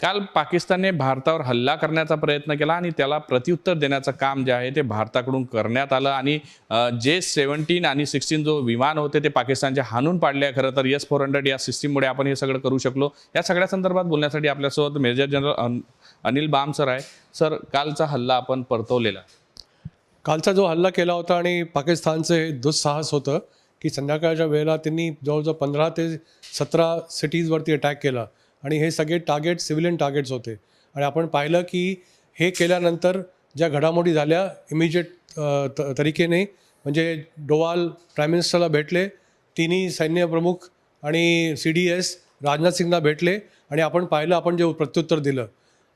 काल पाकिस्तानने भारतावर हल्ला करण्याचा प्रयत्न केला आणि त्याला प्रत्युत्तर देण्याचं काम जे आहे ते भारताकडून करण्यात आलं. आणि जे सेवन्टीन आणि सिक्स्टीन जो विमान होते ते पाकिस्तानचे हाणून पाडले खरं तर एस फोर हंड्रेड या सिस्टीममुळे आपण हे सगळं करू शकलो. या सगळ्या संदर्भात बोलण्यासाठी आपल्यासोबत major general Anil Bam sir आहे. सर कालचा हल्ला आपण परतवलेला. कालचा जो हल्ला केला होता आणि पाकिस्तानचं हे दुस्साहस होतं की संध्याकाळच्या वेळेला त्यांनी जवळजवळ पंधरा ते सतरा सिटीजवरती अटॅक केला. आणि हे सगळे टार्गेट सिव्हिलियन टार्गेट्स होते. आणि आपण पाहिलं की हे केल्यानंतर ज्या घडामोडी झाल्या इमिजिएट त तरीकेने म्हणजे डोवाल प्राईम मिनिस्टरला भेटले तिन्ही सैन्य प्रमुख आणि सी डी एस राजनाथ सिंगला भेटले आणि आपण पाहिलं आपण जे प्रत्युत्तर दिलं.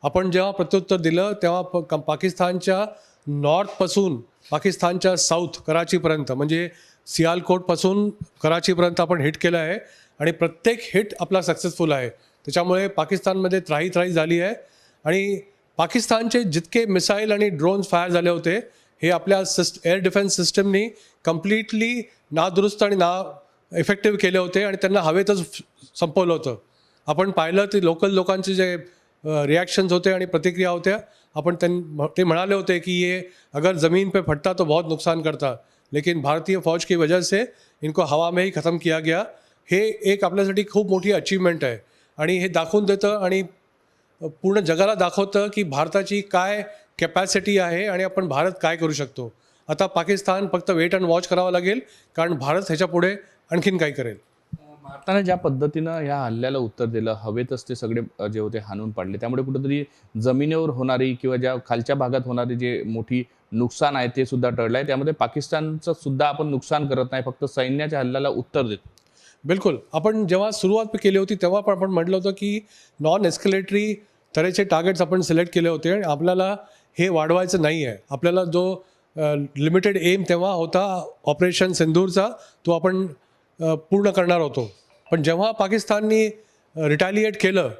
आपण जेव्हा प्रत्युत्तर दिलं तेव्हा प पाकिस्तानच्या नॉर्थपासून पाकिस्तानच्या साऊथ कराचीपर्यंत म्हणजे सियालकोटपासून कराचीपर्यंत आपण हिट केलं आहे. आणि प्रत्येक हिट आपला सक्सेसफुल आहे. त्याच्यामुळे पाकिस्तानमध्ये त्राही त्राही झाली आहे. आणि पाकिस्तानचे जितके मिसाईल आणि ड्रोन्स फायर झाले होते हे आपल्या सिस्ट एअर डिफेन्स सिस्टमनी कम्प्लिटली नादुरुस्त आणि ना इफेक्टिव्ह केले होते आणि त्यांना हवेतच संपवलं होतं. आपण पाहिलं ते लोकल लोकांचे जे रिॲक्शन्स होते आणि प्रतिक्रिया होत्या आपण त्यां ते म्हणाले होते की ये अगर ज़मीन पे फटता तो बहुत नुकसान करता. लेकिन भारतीय फौज की वजह से इनको हवा में ही ख़त्म किया गया. हे एक आपल्यासाठी खूप मोठी अचीवमेंट आहे. आणि हे दाखवून देतं आणि पूर्ण जगाला दाखवतं की भारताची काय कॅपॅसिटी आहे आणि आपण भारत काय करू शकतो. आता पाकिस्तान फक्त वेट अँड वॉच करावं लागेल कारण भारत ह्याच्यापुढे आणखीन काय करेल? भारताने ज्या पद्धतीनं या हल्ल्याला उत्तर दिलं हवेतच ते सगळे जे होते हाणून पाडले. त्यामुळे कुठेतरी जमिनीवर होणारी किंवा ज्या खालच्या भागात होणारी जे मोठी नुकसान आहे ते सुद्धा टळलं आहे त्यामध्ये पाकिस्तानचं सुद्धा आपण नुकसान करत नाही फक्त सैन्याच्या हल्ल्याला उत्तर देतो. बिलकुल. आपण जेव्हा सुरुवात केली होती तेव्हा पण आपण म्हटलं होतं की नॉन एस्केलेटरी तऱ्हेचे टार्गेट्स आपण सिलेक्ट केले होते आणि आपल्याला हे वाढवायचं नाही आहे आपल्याला जो लिमिटेड एम तेव्हा होता ऑपरेशन सिंदूरचा तो आपण पूर्ण करणार होतो. पण जेव्हा पाकिस्ताननी रिटॅलिएट केलं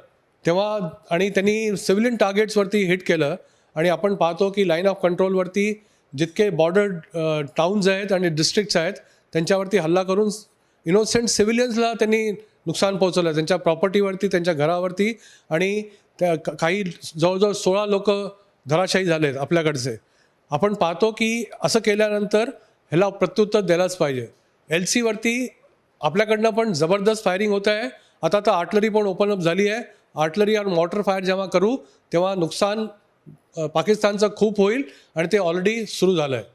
तेव्हा आणि त्यांनी सिव्हिलियन टार्गेट्सवरती हिट केलं आणि आपण पाहतो की लाईन ऑफ कंट्रोलवरती जितके बॉर्डर टाउन्स आहेत आणि डिस्ट्रिक्ट्स आहेत त्यांच्यावरती हल्ला करून इनोसेंट सिव्हिलियन्सला त्यांनी नुकसान पोहोचवलं त्यांच्या प्रॉपर्टीवरती त्यांच्या घरावरती आणि त्या काही जवळजवळ सोळा लोक धराशायी झालेत आपल्याकडचे. आपण पाहतो की असं केल्यानंतर ह्याला प्रत्युत्तर द्यायलाच पाहिजे. एल सीवरती आपल्याकडनं पण जबरदस्त फायरिंग होत आहे. आता तर आर्टलरी पण ओपन अप झाली आहे. आर्टलरी आणि मॉटर फायर जेव्हा करू तेव्हा नुकसान पाकिस्तानचं खूप होईल आणि ते ऑलरेडी सुरू झालं आहे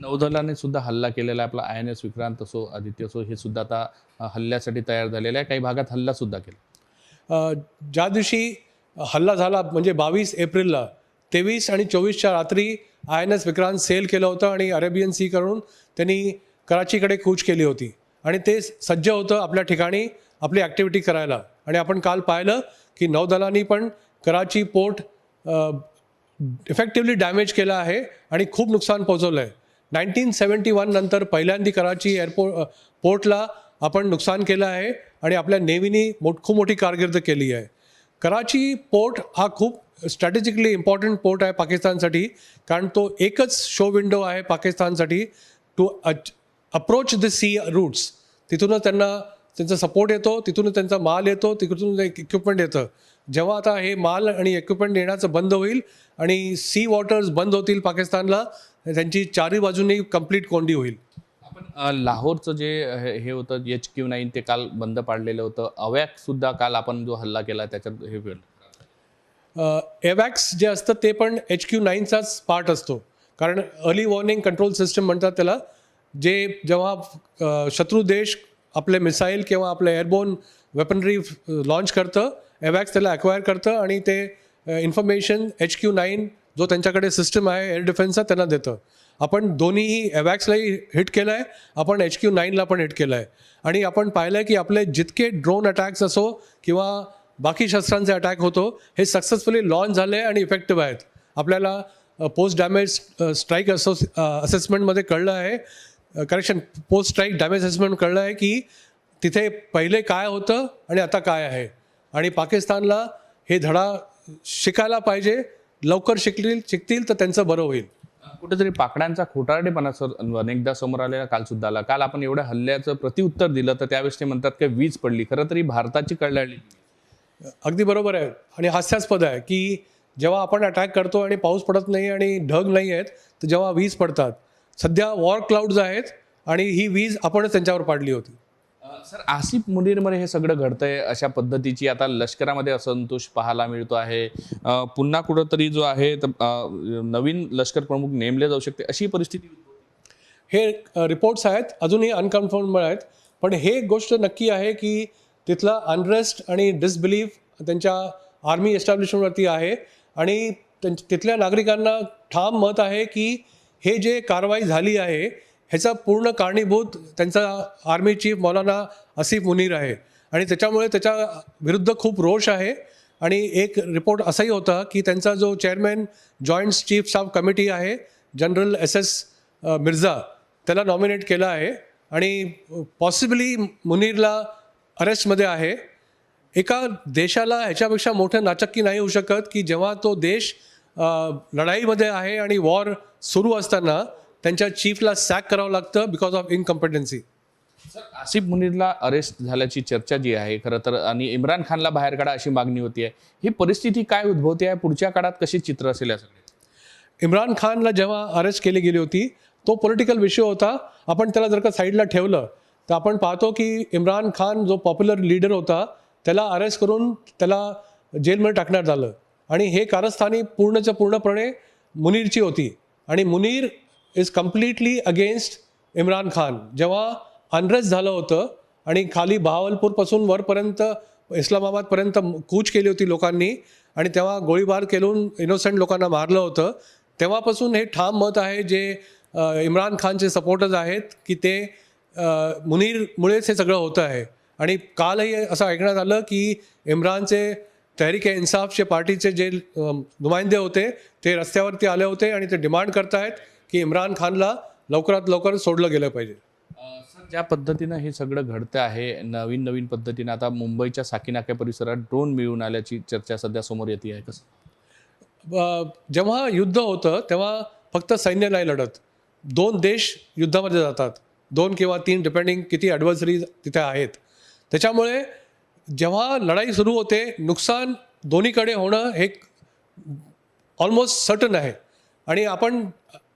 नौदलाने सुद्धा हल्ला केलेला आहे. आपला आय एन एस विक्रांत असो आदित्य असो हे सुद्धा आता हल्ल्यासाठी तयार झालेलं आहे. काही भागात हल्ला सुद्धा केला. ज्या दिवशी हल्ला झाला म्हणजे बावीस एप्रिलला तेवीस आणि चोवीसच्या रात्री I N S Vikrant sail केलं होतं आणि अरेबियन सी करून त्यांनी कराचीकडे कूच केली होती. आणि ते सज्ज होतं आपल्या ठिकाणी आपली ॲक्टिव्हिटी करायला. आणि आपण काल पाहिलं की नौदलांनी पण कराची पोर्ट इफेक्टिव्हली डॅमेज केला आहे आणि खूप नुकसान पोहोचवलं आहे नाईन्टीन सेवन्टी वन नंतर पहिल्यांदी कराची एअरपोर्ट पोर्टला आपण नुकसान केलं आहे आणि आपल्या नेव्हीनी मोठ खूप मोठी कारकीर्द केली आहे. कराची पोर्ट हा खूप स्ट्रॅटेजिकली इम्पॉर्टंट पोर्ट आहे पाकिस्तानसाठी कारण तो एकच शो विंडो आहे पाकिस्तानसाठी to approach the sea routes तिथूनच त्यांना त्यांचा सपोर्ट येतो तिथूनच त्यांचा माल येतो तिथून इक्विपमेंट येतं. जेव्हा आता हे माल आणि इक्विपमेंट येण्याचं बंद होईल आणि सी वॉटर्स बंद होतील पाकिस्तानला त्यांची चारही बाजूंनी कंप्लीट कोंडी होईल. आपण लाहोरचं जे हे होतं एच क्यू नाईन ते काल बंद पाडलेलं होतं. अवॅक सुद्धा काल आपण जो हल्ला केला त्याच्यात हे एवॅक्स जे असतं ते पण एच क्यू नाईनचाच पार्ट असतो. कारण अर्ली वॉर्निंग कंट्रोल सिस्टम म्हणतात त्याला जे जेव्हा शत्रू देश आपले मिसाईल किंवा आपलं एअरबोन वेपनरी लॉन्च करतं एवॅक्स त्याला अक्वायर करतं आणि ते इन्फॉर्मेशन एच क्यू नाईन जो त्यांच्याकडे सिस्टम आहे एअर डिफेन्सचा त्यांना देतं. आपण दोन्हीही एवॅक्सलाही हिट केलं आहे आपण एच क्यू नाईनला पण हिट केलं आहे आणि आपण पाहिलं आहे की आपले जितके ड्रोन अटॅक्स असो किंवा बाकी शस्त्रांचे अटॅक होतो हे सक्सेसफुली लॉन्च झाले आणि इफेक्टिव्ह आहेत. आपल्याला पोस्ट डॅमेज स्ट्राईक असो असेसमेंटमध्ये कळलं आहे. Correction post strike damage assessment कळलं आहे की तिथे पहिले काय होतं आणि आता काय आहे. आणि पाकिस्तानला हे धडा शिकायला पाहिजे. लवकर शिकतील शिकतील तर त्यांचं बरं होईल. कुठेतरी पाकड्यांचा खोटारडेपणा सर अनेकदा समोर आलेला काल सुद्धा आला. काल आपण एवढ्या हल्ल्याचं प्रत्युत्तर दिलं तर त्यावेळेस ते म्हणतात की वीज पडली. खरं तरी भारताची कळल्याली अगदी बरोबर आहे. आणि हास्यास्पद आहे की जेव्हा आपण अटॅक करतो आणि पाऊस पडत नाही आणि ढग नाही आहेत तर जेव्हा वीज पडतात. सध्या वॉर क्लाउड्स आहेत आणि ही वीज आपणच त्यांच्यावर पाडली होती. सर आसिफ मुनीरमध्ये हे सगळं घडतंय अशा पद्धतीची आता लष्करामध्ये असंतोष पाहायला मिळतो आहे. पुन्हा कुठंतरी जो आहे नवीन लष्कर प्रमुख नेमले जाऊ शकते अशी परिस्थिती हे रिपोर्ट्स आहेत अजूनही अनकन्फर्म आहेत. पण हे एक गोष्ट नक्की आहे की तिथला अनरेस्ट आणि डिसबिलीफ त्यांच्या आर्मी एस्टॅब्लिशमेंटवरती आहे. आणि तिथल्या नागरिकांना ठाम मत आहे की हे जे कारवाई झाली आहे ह्याचा पूर्ण कारणीभूत त्यांचा आर्मी चीफ मौलाना असिफ मुनीर आहे. आणि त्याच्यामुळे त्याच्या विरुद्ध खूप रोष आहे. आणि एक रिपोर्ट असाही होता की त्यांचा जो chairman joint chief staff committee आहे जनरल एस एस मिर्झा त्याला नॉमिनेट केलं आहे. आणि पॉसिबली मुनीरला अरेस्टमध्ये आहे. एका देशाला ह्याच्यापेक्षा मोठं नाचक्की नाही होऊ शकत की जेव्हा तो देश लढाईमध्ये आहे आणि वॉर सुरू असताना त्यांच्या चीफला सॅक करावं लागतं because of incompetency sir Asif मुनीरला arrest झाल्याची चर्चा जी आहे खरं तर आणि इम्रान खानला बाहेर काढा अशी मागणी होती आहे. ही परिस्थिती काय उद्भवते आहे? पुढच्या काळात कशी चित्र असेल या सगळे इम्रान खानला जेव्हा अरेस्ट केली गेली होती तो पॉलिटिकल विषय होता. आपण त्याला जर का साईडला ठेवलं तर आपण पाहतो की इम्रान खान जो पॉप्युलर लीडर होता त्याला अरेस्ट करून त्याला जेलमध्ये टाकण्यात आलं आणि हे कारस्थानी पूर्णच्या पूर्णपणे मुनीरची होती. आणि Munir is completely against Imran Khan जेव्हा अनरेस्ट झालं होतं आणि खाली बहावलपूरपासून वरपर्यंत इस्लामाबादपर्यंत कूच केली होती लोकांनी आणि तेव्हा गोळीबार केलून इनोसेंट लोकांना मारलं होतं तेव्हापासून हे ठाम मत आहे जे इम्रान खानचे सपोर्टर्स आहेत की ते मुनीरमुळेच हे सगळं होतं आहे. आणि कालही असं ऐकण्यात आलं की इम्रानचे तहरीक इन्साफचे पार्टीचे जे अ, नुमाइंदे होते ते रस्त्यावरती आले होते आणि ते डिमांड करतायत. की इम्रान खानला लवकरात लवकर सोडलं गेलं पाहिजे. सर ज्या पद्धतीनं हे सगळं घडतं आहे नवीन नवीन पद्धतीनं आता मुंबईच्या साकीनाक्या परिसरात ड्रोन मिळून आल्याची चर्चा सध्या समोर येते आहे कसं? जेव्हा युद्ध होतं तेव्हा फक्त सैन्य नाही लढत. दोन देश युद्धामध्ये जातात. दोन किंवा तीन डिपेंडिंग किती ॲडव्हर्सरी तिथे आहेत. त्याच्यामुळे जेव्हा लढाई सुरू होते नुकसान दोन्हीकडे होणं हे ऑलमोस्ट सर्टन आहे. आणि आपण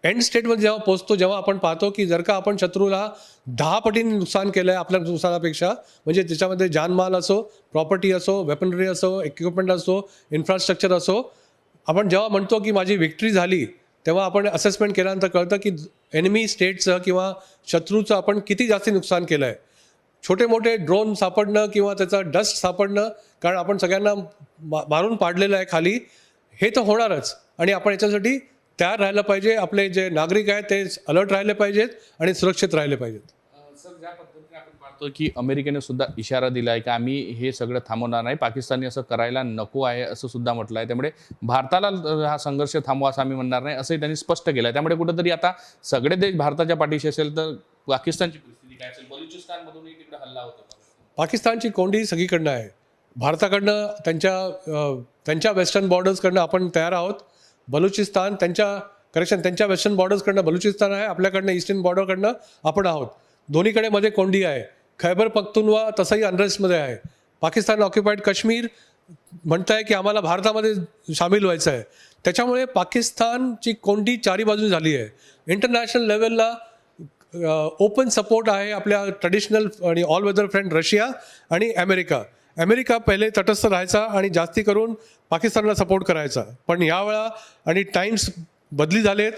एंड स्टेटमध्ये जेव्हा पोहोचतो जेव्हा आपण पाहतो की जर का आपण शत्रूला दहा पटीने नुकसान केलं आहे आपल्या नुकसानापेक्षा म्हणजे त्याच्यामध्ये जानमाल असो प्रॉपर्टी असो वेपनरी असो इक्विपमेंट असो इन्फ्रास्ट्रक्चर असो आपण जेव्हा म्हणतो की माझी विक्ट्री झाली तेव्हा आपण असेसमेंट केल्यानंतर कळतं की एनिमी स्टेटचं किंवा शत्रूचं आपण किती जास्ती नुकसान केलं आहे छोटे मोठे ड्रोन सापडणं किंवा त्याचा डस्ट सापडणं कारण आपण सगळ्यांना मारून पाडलेलं आहे खाली हे तर होणारच. आणि आपण याच्यासाठी तयार राहायला पाहिजे. आपले जे नागरिक आहेत ते अलर्ट राहिले पाहिजेत आणि सुरक्षित राहिले पाहिजेत. सर ज्या पद्धतीने आपण पाहतो की अमेरिकेने सुद्धा इशारा दिला आहे की आम्ही हे सगळं थांबवणार नाही पाकिस्तानने असं करायला नको आहे असं सुद्धा म्हटलं आहे त्यामुळे भारताला हा संघर्ष थांबवा असं आम्ही म्हणणार नाही असंही त्यांनी स्पष्ट केलं आहे त्यामुळे कुठंतरी आता सगळे देश भारताच्या पाठीशी असेल तर पाकिस्तानची परिस्थिती काय असेल? बलुचिस्तानमधूनही तिकडे हल्ला होतो. पाकिस्तानची कोंडी सगळीकडनं आहे. भारताकडनं त्यांच्या त्यांच्या वेस्टर्न बॉर्डर्सकडनं आपण तयार आहोत. बलुचिस्तान त्यांच्या करेक्शन त्यांच्या वेस्टर्न बॉर्डर्सकडनं बलुचिस्तान आहे आपल्याकडनं ईस्टर्न बॉर्डरकडनं आपण आहोत. दोन्हीकडे मध्ये कोंडी आहे. खैबर पख्तुनवा तसंही अनरेस्टमध्ये आहे. पाकिस्तान ऑक्युपाईड काश्मीर म्हणत आहे की आम्हाला भारतामध्ये सामील व्हायचं आहे. त्याच्यामुळे पाकिस्तानची कोंडी चारी बाजून झाली आहे. इंटरनॅशनल लेवलला ओपन सपोर्ट आहे आपल्या ट्रेडिशनल आणि ऑल वेदर फ्रेंड रशिया आणि अमेरिका. अमेरिका पहिले तटस्थ राहायचा आणि जास्ती करून पाकिस्तानला सपोर्ट करायचा. पण यावेळा आणि टाईम्स बदली झालेत.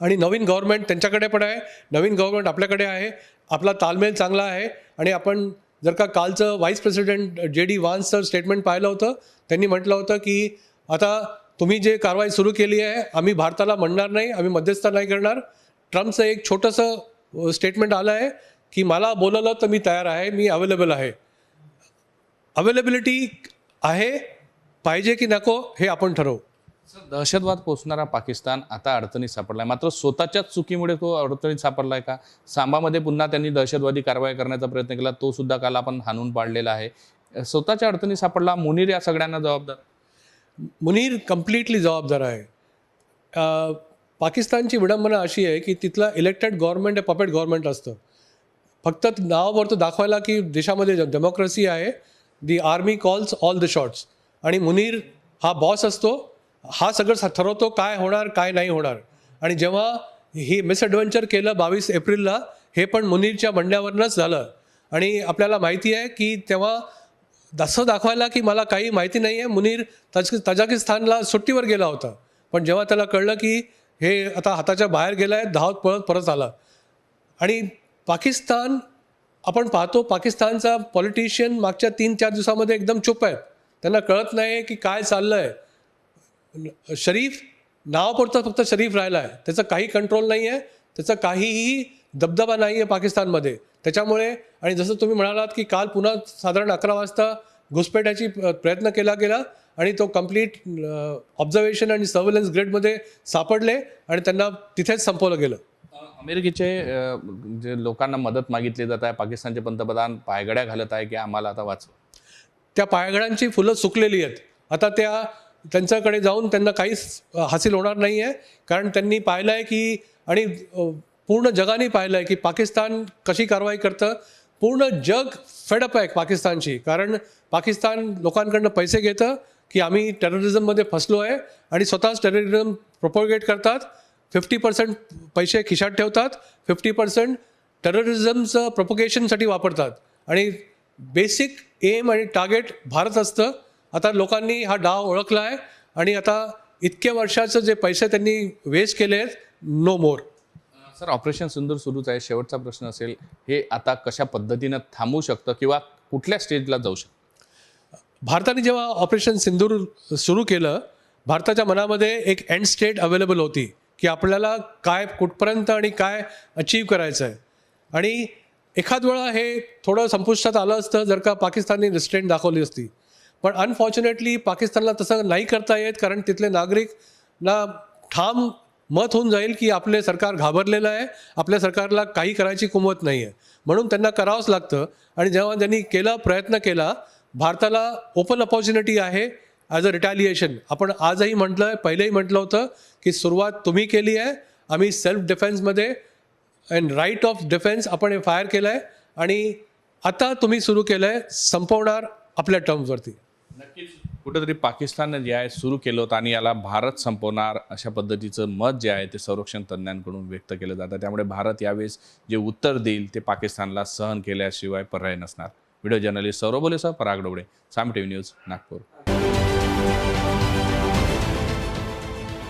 आणि नवीन गव्हर्नमेंट त्यांच्याकडे पण आहे. नवीन गव्हर्नमेंट आपल्याकडे आहे. आपला तालमेल चांगला आहे. आणि आपण जर का कालचं व्हाईस प्रेसिडेंट जे डी वान्सचं स्टेटमेंट पाहिलं होतं त्यांनी म्हटलं होतं की आता तुम्ही जे कारवाई सुरू केली आहे आम्ही भारताला म्हणणार नाही आम्ही मध्यस्थ नाही करणार. ट्रम्पचं एक छोटंसं स्टेटमेंट आलं आहे की मला बोलवलं तर मी तयार आहे मी अवेलेबल आहे. अवेलेबिलिटी आहे पाहिजे की नको हे आपण ठरवू. दहशतवाद पोचणारा पाकिस्तान आता अडचणीत सापडलाय. मात्र स्वतःच्याच चुकीमुळे तो अडचणीत सापडलाय का? सांबामध्ये पुन्हा त्यांनी दहशतवादी कारवाई करण्याचा प्रयत्न केला. तो सुद्धा काल आपण हाणून पाडलेला आहे. स्वतःच्या अडचणीत सापडला. मुनीर या सगळ्यांना जबाबदार. मुनीर कम्प्लिटली जबाबदार आहे. पाकिस्तानची विडंबना अशी आहे की तिथलं इलेक्टेड गव्हर्नमेंट हे पपेट गव्हर्नमेंट असतं. फक्त नावावरतं दाखवायला की देशामध्ये डेमोक्रेसी आहे. The army calls all the shots आणि मुनीर हा बॉस असतो. हा सगळं ठरवतो काय होणार काय नाही होणार. आणि जेव्हा ही मिसॲडव्हेंचर केलं बावीस एप्रिलला हे पण मुनीरच्या म्हणण्यावरनंच झालं. आणि आपल्याला माहिती आहे की तेव्हा असं दाखवायला की मला काही माहिती नाही आहे मुनीर तज तजाकिस्तानला सुट्टीवर गेला होता. पण जेव्हा त्याला कळलं की हे आता हाताच्या बाहेर गेलं आहे धावत पळत परत आला. आणि पाकिस्तान आपण पाहतो पाकिस्तानचा पॉलिटिशियन मागच्या तीन चार दिवसामध्ये एकदम चुप आहेत त्यांना कळत नाही की काय चाललं आहे शरीफ नावापुरता फक्त शरीफ राहिला आहे त्याचं काही कंट्रोल नाही आहे त्याचा काहीही दबदबा नाही आहे पाकिस्तानमध्ये. त्याच्यामुळे आणि जसं तुम्ही म्हणालात की काल पुन्हा साधारण अकरा वाजता घुसपेटाची प्रयत्न केला गेला आणि तो कंप्लीट ऑब्झर्वेशन आणि सर्व्हिलन्स ग्रेडमध्ये सापडले आणि त्यांना तिथेच संपवलं गेलं. अमेरिकेचे जे लोकांना मदत मागितली जात आहे पाकिस्तानचे पंतप्रधान पायगड्या घालत आहे की आम्हाला आता वाचव? त्या पायगड्यांची फुलं सुकलेली आहेत. आता त्या त्यांच्याकडे जाऊन त्यांना काहीच हासिल होणार नाही आहे कारण त्यांनी पाहिलं आहे की आणि पूर्ण जगाने पाहिलं आहे की पाकिस्तान कशी कारवाई करतं. पूर्ण जग फेडअप आहे पाकिस्तानशी. कारण पाकिस्तान लोकांकडनं पैसे घेतं की आम्ही टेररिझममध्ये फसलो आहे आणि स्वतःच टेररिझम प्रोपोगेट करतात. फिफ्टी पर्सेंट पैसे खिशात ठेवतात फिफ्टी पर्सेंट टेररिझमचं प्रोपोगेशनसाठी वापरतात. आणि बेसिक एम आणि टार्गेट भारत असतं. आता लोकांनी हा डाव ओळखला आहे आणि आता इतक्या वर्षाचं जे पैसे त्यांनी वेस्ट केले आहेत no more sir operation Sindoor सुरूच आहे. शेवटचा प्रश्न असेल हे आता कशा पद्धतीनं थांबू शकतं किंवा कुठल्या स्टेजला जाऊ शकतं? भारताने जेव्हा ऑपरेशन सिंदूर सुरू केलं भारताच्या मनामध्ये एक एंड स्टेट अवेलेबल होती. की आपल्याला काय कुठपर्यंत आणि काय अचीव करायचं आहे आणि एखाद वेळा हे थोडं संपुष्टात आलं असतं जर का पाकिस्तानने रिस्ट्रेंट दाखवली असती. पण अनफॉर्च्युनेटली पाकिस्तानला तसं नाही करता येत कारण तिथले नागरिक ना ठाम मत होऊन जाईल की आपले सरकार घाबरलेलं आहे आपल्या सरकारला काही करायची कुमत नाही आहे म्हणून त्यांना करावंच लागतं. आणि जेव्हा त्यांनी केला प्रयत्न केला भारताला ओपन अपॉर्च्युनिटी आहे. ॲज अ रिटॅलिएशन आपण आजही म्हटलं आहे पहिलेही म्हटलं होतं की सुरुवात तुम्ही केली आहे. आम्ही सेल्फ डिफेन्समध्ये अँड राईट ऑफ डिफेन्स आपण हे फायर केलं आहे आणि आता तुम्ही सुरू केलं आहे संपवणार आपल्या टर्म्सवरती नक्कीच. कुठंतरी पाकिस्ताननं जे आहे सुरू केलं होतं आणि याला भारत संपवणार अशा पद्धतीचं मत जे आहे ते संरक्षण तज्ज्ञांकडून व्यक्त केलं जातं. त्यामुळे भारत यावेळेस जे उत्तर देईल ते पाकिस्तानला सहन केल्याशिवाय पर्याय नसणार. व्हिडिओ जर्नलिस्ट सौरभ बोलेसह पराग डोबळे साम टीव्ही न्यूज नागपूर.